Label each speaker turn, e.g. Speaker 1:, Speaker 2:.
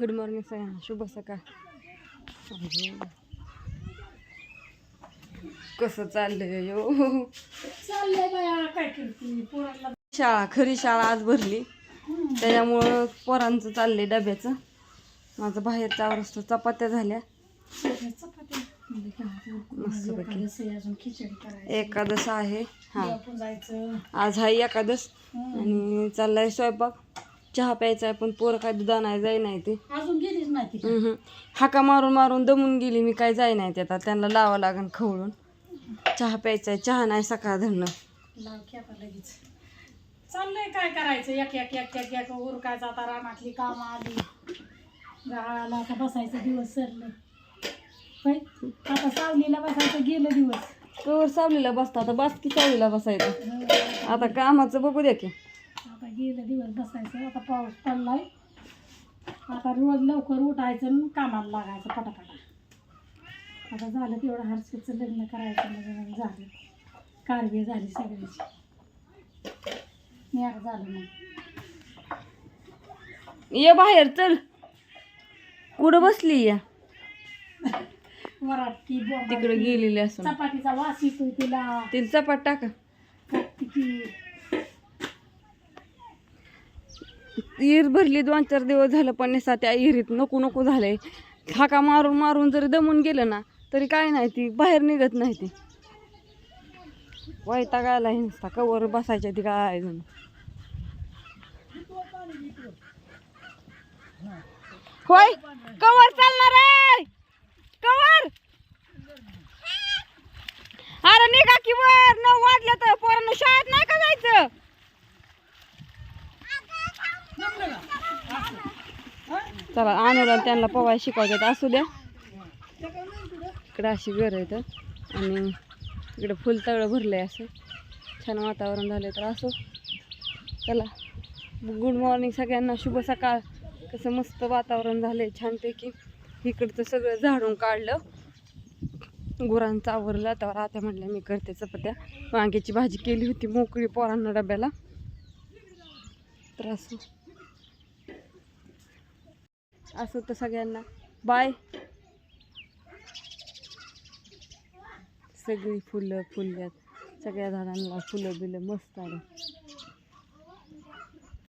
Speaker 1: Good morning सगळ्यांना शुभ सकाळ. कसं चाललंय यो?
Speaker 2: चाललंय बाया काय करते पोराला
Speaker 1: शाळा खरी शाळा आज भरली. त्याच्यामुळं पोरांचं चाललंय डब्याचं. माझं बाहेरचा आवरस्तो चपात्या झाल्या.
Speaker 2: चपाती
Speaker 1: मस्तपैकी.
Speaker 2: अजून खिचडी करायची
Speaker 1: एकादश आहे. हा.
Speaker 2: जायचं.
Speaker 1: आज आहे एकादश. आणि चाललाय स्वयंपाक. चहा प्यायचा आहे पण पोरं काय दुधा नाही जाई नाही ते.
Speaker 2: अजून गेलीच नाही ती.
Speaker 1: हाका मारून मारून दमून गेली मी काय जाई नाही ते आता. त्यांना लावा लागन खवळून. चहा प्यायचा आहे चहा नाही सकाळ धरणं.
Speaker 2: लाव लगेच. चाललंय काय करायचं? एक एक एक एक एक उरकायचं आता रानातली कामं आली. गाळाला आता बसायचं दिवस सरलं. आता सावलीला बसायचं गेलं दिवस.
Speaker 1: कवर सावलीला बसता? आता बस की सावलीला बसायचं. आता कामाचं बघू द्या की.
Speaker 2: गेलं दिवस बसायचं आता पाऊस पडलाय. आता रोज लवकर उठायचं कामाला लागायचं पटापटा. आता झालं तेवढं हर्षीचं लग्न करायचं म्हणजे झालं. कारवी झाली सगळ्याची. नेट झालं मग.
Speaker 1: ये बाहेर चल. कुठं बसली या. तिकडे गेलेली असून.
Speaker 2: चपातीचा वास येतोय तिला.
Speaker 1: तिला चपाट टाका. ईर भरली दोन चार दिवस झालं पण नेसा त्या विहिरीत नको नको झालंय. हाका मारून मारून जरी दमून गेलं ना तरी काय नाही ती बाहेर निघत नाही ती. वैताग आला नुसता कवर बसायच्या ती काय जण. होय कवर चालणार आहे कवर अरे निघा की वर नऊ वाजलं तर पोरांना शाळेत नाही का जायचं चला आणूला त्यांना पवाय शिकवतात असू द्या. इकडं अशी घर आहेत. आणि इकडे फुलतळं आहे असं. छान वातावरण झालं तर असो. चला. गुड मॉर्निंग सगळ्यांना. शुभ सकाळ. कसं मस्त वातावरण झालं आहे छानपैकी. इकडचं सगळं झाडून काढलं. गुरांचं आवरलं. तर आता म्हटलं मी करते चपात्या. वांग्याची भाजी केली होती मोकळी पोरांना डब्याला. तर असं. असं तर सगळ्यांना. बाय सगळी फुलं फुलल्यात. सगळ्या झाडांना फुलं बिलं मस्त आलं